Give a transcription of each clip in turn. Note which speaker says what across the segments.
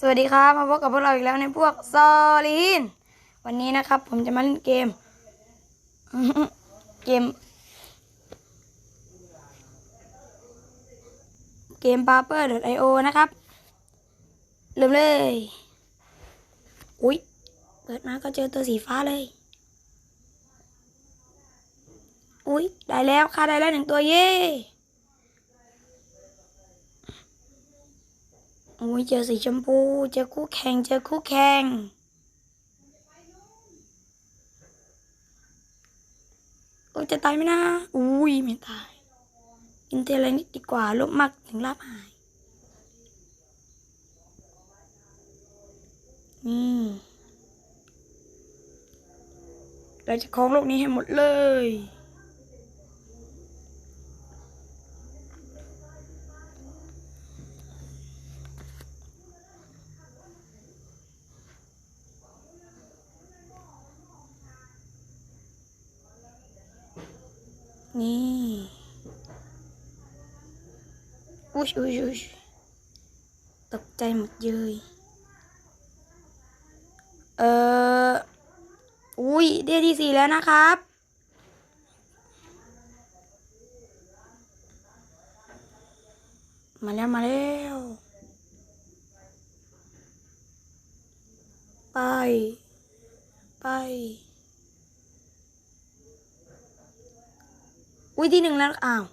Speaker 1: สวัสดีครับมาพบกับพวกเราอีกแล้วในพวกซอลีนวันนี้นะครับ ผมจะมาเล่นเกม เกม เกม p a p e r i o นะครับเริ่มเลย อุ๊ย เปิดมาก็เจอตัวสีฟ้าเลย อุ๊ย ได้แล้วค่าได้แล้วหนึ่งตัวเย่ อ้ยเจอสีชมพูเจอคู่แข่งเจอคู่แข่งโอ้ยจะตายไหมนะอุ้ยไม่ตายกินเทอะไรนิดดีกว่าลบมากถึงลาบหายนี่เราจะครองโลกนี้ให้หมดเลย นี่อุ้ยอุ้ยอุ้ยตกใจหมดเลยเอออุ้ยเดือนที่สี่แล้วนะครับ มาแล้วมาแล้วไป ไป อุ้ยที่หนึ่งแล้ว อ้าว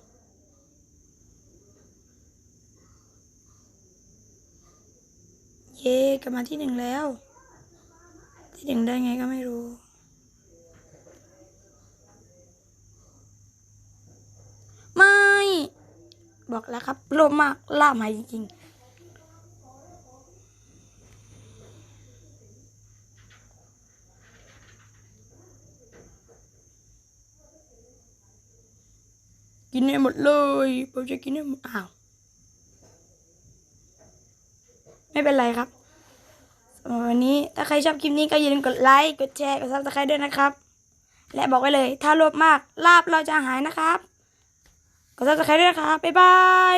Speaker 1: เย่กลับมาที่หนึ่งแล้ว ที่หนึ่งได้ไงก็ไม่รู้ ไม่ บอกแล้วครับโลมากล่าหมายจริงๆ กินให้หมดเลยผมจะกินให้หมดอ้าว ไม่เป็นไรครับสำหรับวันนี้ถ้าใครชอบคลิปนี้ก็อย่าลืมกดไลค์กดแชร์กดซับสไครต์ด้วยนะครับ และบอกไว้เลย ถ้าโลภมากลาบเราจะหายนะครับกดซับสไครต์ด้วยนะครับบ๊ายบาย